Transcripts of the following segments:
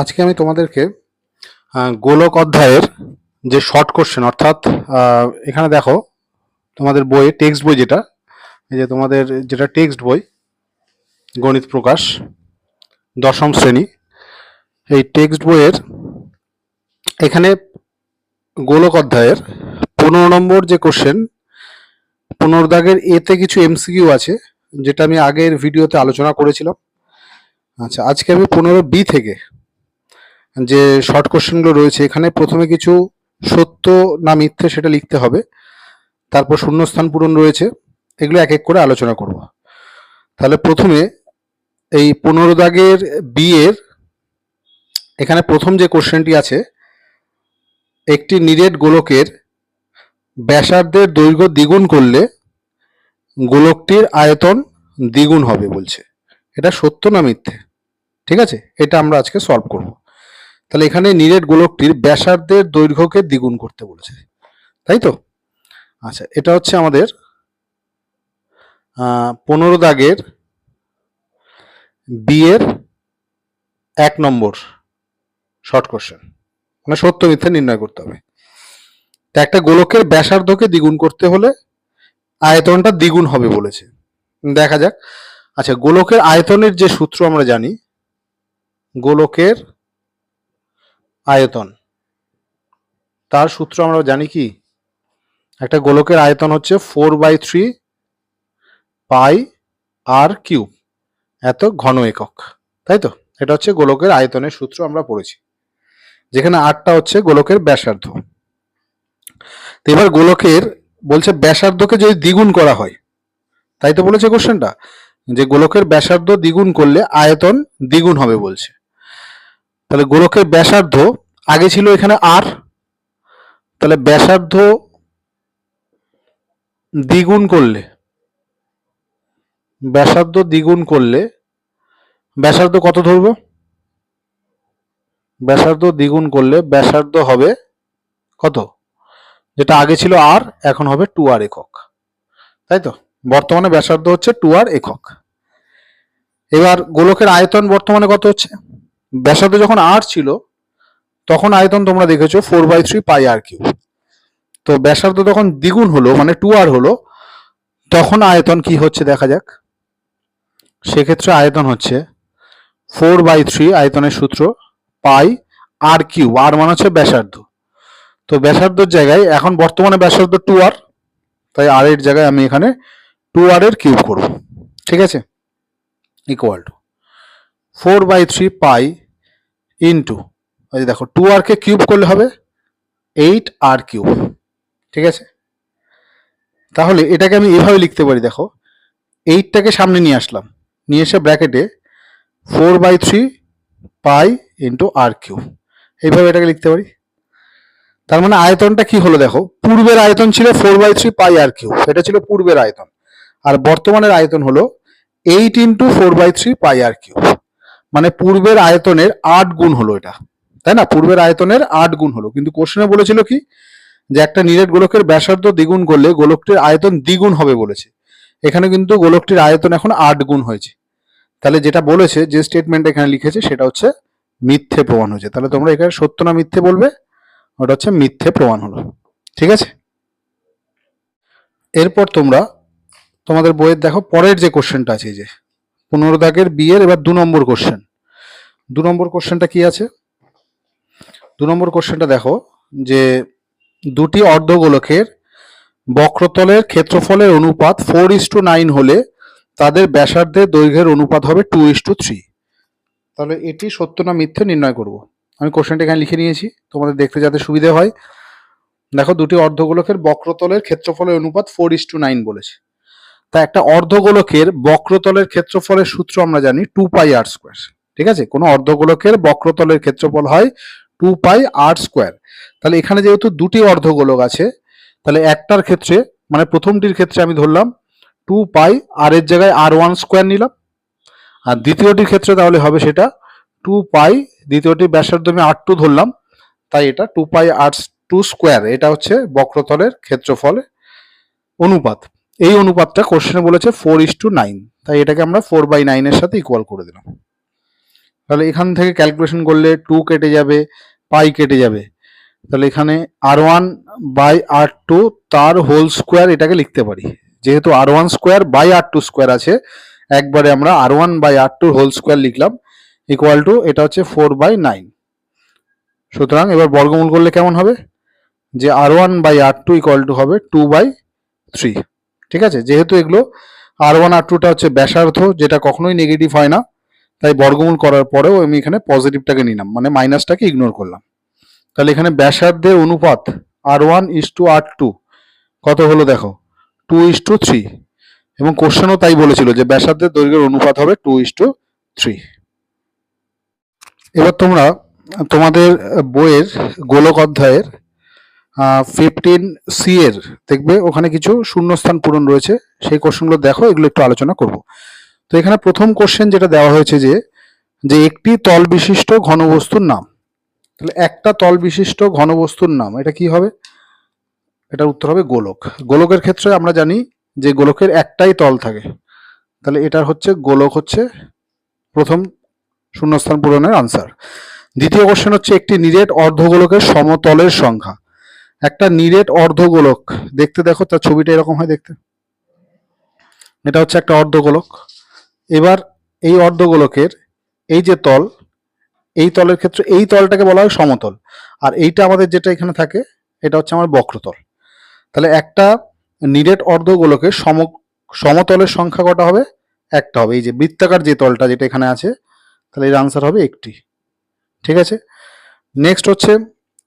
আজকে আমি তোমাদেরকে গোলক অধ্যায়ের যে শর্ট কোশ্চেন অর্থাৎ এখানে দেখো, তোমাদের বইয়ে টেক্সট বই যেটা, এই যে তোমাদের যেটা টেক্সট বই, গণিত প্রকাশ, দশম শ্রেণি, এই টেক্সট বইয়ের এখানে গোলক অধ্যায়ের পনেরো নম্বর যে কোশ্চেন পনেরো দাগের এতে কিছু এমসিকিউ আছে, যেটা আমি আগের ভিডিওতে আলোচনা করেছিলাম। আচ্ছা আজকে আমি পনেরো বি থেকে যে শর্ট কোশ্চেনগুলো রয়েছে, এখানে প্রথমে কিছু সত্য না মিথ্যে সেটা লিখতে হবে। তারপর শূন্যস্থান পূরণ রয়েছে, এগুলো এক এক করে আলোচনা করব। তাহলে প্রথমে এই পনেরো দাগের বি এর এখানে প্রথম যে কোশ্চেনটি আছে, একটি নিরেট গোলকের ব্যাসার্ধের দৈর্ঘ্য দ্বিগুণ করলে গোলকটির আয়তন দ্বিগুণ হবে বলছে। এটা সত্য না মিথ্যে? ঠিক আছে? এটা আমরা আজকে সলভ করব। তাহলে এখানে নিরেট গোলকটির ব্যাসার্ধের দৈর্ঘ্যকে দ্বিগুণ করতে বলেছে। তাই তো? আচ্ছা এটা হচ্ছে আমাদের পনেরো দাগের বিয়ের এক নম্বর শর্ট কোশ্চেন। মানে সত্য মিথ্যে নির্ণয় করতে হবে। তা একটা গোলকের ব্যাসার্ধকে দ্বিগুণ করতে হলে আয়তনটা দ্বিগুণ হবে বলেছে। দেখা যাক। আচ্ছা গোলকের আয়তনের যে সূত্র আমরা জানি, গোলকের আয়তন। তার সূত্র আমরা জানি কি? একটা গোলকের আয়তন হচ্ছে four by three pi r cube এত ঘন একক, তাই তো? এটা হচ্ছে গোলকের আয়তনের সূত্র আমরা পড়েছি। যেখানে আটটা হচ্ছে গোলকের ব্যাসার্ধ। তো এবার গোলকের বলছে ব্যাসার্ধকে যদি দ্বিগুণ করা হয়, তাই তো বলেছে কোশ্চেনটা যে গোলকের ব্যাসার্ধ দ্বিগুণ করলে আয়তন দ্বিগুণ হবে বলছে। তাহলে গোলকের ব্যাসার্ধ আগে ছিল এখানে আর তাহলে ব্যাসার্ধ দ্বিগুণ করলে, ব্যাসার্ধ দ্বিগুণ করলে, ব্যাসার্ধ কত ধরবো? ব্যাসার্ধ দ্বিগুণ করলে ব্যাসার্ধ হবে কত? যেটা আগে ছিল আর এখন হবে টু আর একক। তাই তো? বর্তমানে ব্যাসার্ধ হচ্ছে টু আর একক। এবার গোলকের আয়তন বর্তমানে কত হচ্ছে? ব্যাসার্ধ যখন আর ছিল, তখন আয়তন তোমরা দেখেছ four by three pi r cube তো ব্যাসার্ধ তখন দ্বিগুণ হলো মানে টু আর হলো, তখন আয়তন কি হচ্ছে দেখা যাক। সেক্ষেত্রে আয়তন হচ্ছে ফোর বাই থ্রি আয়তনের সূত্র পাই আর কিউ আর মানে হচ্ছে ব্যাসার্ধ। তো ব্যাসার্ধর জায়গায় এখন বর্তমানে ব্যাসার্ধ টু আর তাই আর এর জায়গায় আমি এখানে টু আর এর কিউব করব। ঠিক আছে? Equal to four by three pi into যে দেখো টু আর কে কিউব করলে হবে এইট আর কিউব ঠিক আছে? তাহলে এটাকে আমি এভাবে লিখতে পারি, দেখো এইটটাকে সামনে নিয়ে আসলাম, নিয়ে এসে ব্র্যাকেটে four by three pi into r cube এইভাবে এটাকে লিখতে পারি। তার মানে আয়তনটা কি হলো, দেখো, পূর্বের আয়তন ছিল four by three pi r cube এটা ছিল পূর্বের আয়তন, আর বর্তমানের আয়তন হলো eight into four by three pi r cube মানে পূর্বের আয়তনের আট গুণ হলো এটা, তাই না? পূর্বের আয়তনের আট গুণ হলো। কিন্তু কোশ্চেনে বলেছিল কি? যে একটা নিরেট গোলকের ব্যাসার্ধ দ্বিগুণ করলে গোলকটির আয়তন দ্বিগুণ হবে বলেছে। এখানে কিন্তু গোলকটির আয়তন এখন আট গুণ হয়েছে। তাহলে যেটা বলেছে, যে স্টেটমেন্ট এখানে লিখেছে, সেটা হচ্ছে মিথ্যে প্রমাণ হয়েছে। তাহলে তোমরা এখানে সত্য না মিথ্যে বলবে? ওটা হচ্ছে মিথ্যে প্রমাণ হলো। ঠিক আছে? এরপর তোমরা, তোমাদের বইয়ের দেখো, পরের যে কোশ্চেনটা আছে যে পনেরো দাগের বিয়ের এবার দু নম্বর কোশ্চেন দু নম্বর কোশ্চেনটা কি আছে? দু নম্বর কোশ্চেনটা দেখো, যে দুটি অর্ধগোলকের বক্রতলের ক্ষেত্রফলের অনুপাত ফোর ইস টু নাইন হলে তাদের ব্যাসার্ধের দৈর্ঘ্যের অনুপাত হবে টু ইস টু থ্রি তাহলে এটি সত্য না মিথ্যে নির্ণয় করব। আমি কোশ্চেনটা এখানে লিখে নিয়েছি, তোমাদের দেখতে যাতে সুবিধে হয়। দেখো, দুটি অর্ধগোলকের বক্রতলের ক্ষেত্রফলের অনুপাত ফোর ইস টু নাইন বলেছে। তা একটা অর্ধগোলকের বক্রতলের ক্ষেত্রফলের সূত্র আমরা জানি টু পাই আর স্কোয়ার ঠিক আছে? কোনো অর্ধগোলকের বক্রতলের ক্ষেত্রফল হয় টু পাই আর স্কোয়ার তাহলে এখানে যেহেতু দুটি অর্ধগোলক আছে, তাহলে একটার ক্ষেত্রে মানে প্রথমটির ক্ষেত্রে আমি ধরলাম টু পাই আর এর জায়গায় আর ওয়ান স্কোয়ার নিলাম। আর দ্বিতীয়টির ক্ষেত্রে তাহলে হবে সেটা টু পাই দ্বিতীয়টি ব্যাসার্ধ আমি আর টু ধরলাম, তাই এটা two pi r two square এটা হচ্ছে বক্রতলের ক্ষেত্রফলে অনুপাত। এই অনুপাতটা কোশ্চেনে বলেছে ফোর ইস টু নাইন তাই এটাকে আমরা ফোর বাই নাইনের সাথে ইকুয়াল করে দিলাম। তাহলে এখান থেকে ক্যালকুলেশন করলে টু কেটে যাবে পাই কেটে যাবে। তাহলে এখানে r one by r two তার হোল স্কোয়ার এটাকে লিখতে পারি। যেহেতু r one square by r two square আছে, একবারে আমরা r one by r two whole square লিখলাম ইকুয়াল টু এটা হচ্ছে ফোর বাই নাইন সুতরাং এবার বর্গমূল করলে কেমন হবে? যে r one by r two equal to হবে টু বাই থ্রি ঠিক আছে? যেহেতু এগুলো আর ওয়ান আর টুটা হচ্ছে ব্যাসার্ধ, যেটা কখনোই নেগেটিভ হয় না। তাই বর্গমূল করার পরেও আমি এখানে পজিটিভটাকে নিলাম মানে মাইনাসটাকে ইগনোর করলাম। তাহলে এখানে ব্যাসার্ধের অনুপাত r one is to r two কত হলো দেখো? টু ইস টু থ্রি এবং কোশ্চেনও তাই বলেছিল যে ব্যাসার্ধের দৈর্ঘ্যের অনুপাত হবে টু ইস টু থ্রি এবার তোমরা, তোমাদের বইয়ের গোলক অধ্যায়ের ফিফটিন সি এর, দেখবে ওখানে কিছু শূন্যস্থান পূরণ রয়েছে, সেই কোশ্চেনগুলো দেখো, এগুলো একটু আলোচনা করব। তো এখানে প্রথম কোশ্চেন যেটা দেওয়া হয়েছে যে যে একটি তল বিশিষ্ট ঘনবস্তুর নাম। তাহলে একটা তল বিশিষ্ট ঘনবস্তুর নাম, এটা কি হবে? এটার উত্তর হবে গোলক। গোলকের ক্ষেত্রে আমরা জানি যে গোলকের একটাই তল থাকে। তাহলে এটার হচ্ছে, গোলক হচ্ছে প্রথম শূন্যস্থান পূরণের আনসার দ্বিতীয় কোশ্চেন হচ্ছে, একটি নিরেট অর্ধগোলকের সমতলের সংখ্যা। একটা নিরেট অর্ধগোলক, দেখতে দেখো, তার ছবিটা এরকম হয় দেখতে। এটা হচ্ছে একটা অর্ধগোলক। এবার এই অর্ধগোলকের এই যে তল, এই তলের ক্ষেত্রে এই তলটাকে বলা হয় সমতল। আর এইটা আমাদের যেটা এখানে থাকে, এটা হচ্ছে আমার বক্রতল। তাহলে একটা নিরেট অর্ধগোলকের সম, সমতলের সংখ্যা কটা হবে? একটা হবে। এই যে বৃত্তাকার যে তলটা যেটা এখানে আছে, তাহলে এর আনসার হবে একটি। ঠিক আছে? নেক্সট হচ্ছে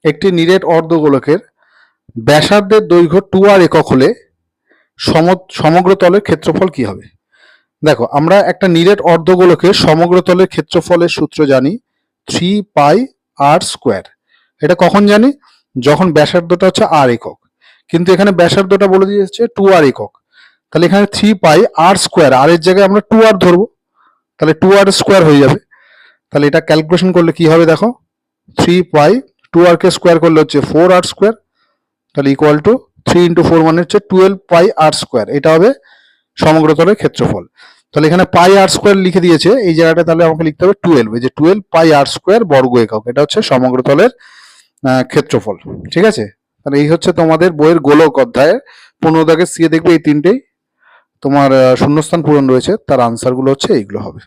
একটি নিরেট অর্ধগোলকের ব্যাসার্ধের দৈর্ঘ্য টু আর একক হলে সম সমগ্র তলের ক্ষেত্রফল কি হবে? দেখো, আমরা একটা নিরেট অর্ধগোলকের সমগ্র তলের ক্ষেত্রফলের সূত্র জানি থ্রি পাই আর স্কোয়ার এটা কখন জানি? যখন ব্যাসার্ধটা হচ্ছে আর একক। কিন্তু এখানে ব্যাসার্ধটা বলে দিয়েছে টু আর একক। তাহলে এখানে থ্রি পাই আর স্কোয়ার আর এর জায়গায় আমরা টু আর ধরবো। তাহলে টু আর স্কোয়ার হয়ে যাবে। তাহলে এটা ক্যালকুলেশন করলে কি হবে দেখো? থ্রি পাই টু আর কে স্কোয়ার করলে হচ্ছে ফোর আর স্কোয়ার তাহলে equal to three into four মানে হচ্ছে টুয়েলভ পাই আর স্কোয়ার এটা হবে সমগ্র তলের ক্ষেত্রফল। তাহলে এখানে পাই আর স্কোয়ার লিখে দিয়েছে, এই জায়গাটা তাহলে আমাকে লিখতে হবে টুয়েলভ এই যে টুয়েলভ পাই আর স্কোয়ার বর্গ একক, এটা হচ্ছে সমগ্রতলের ক্ষেত্রফল, ঠিক আছে? তাহলে এই হচ্ছে তোমাদের বইয়ের গোলক অধ্যায়ের পনেরো দাগে সিয়ে দেখবে এই তিনটেই, তোমার শূন্যস্থান পূরণ রয়েছে, তার আনসারগুলো হচ্ছে এইগুলো হবে।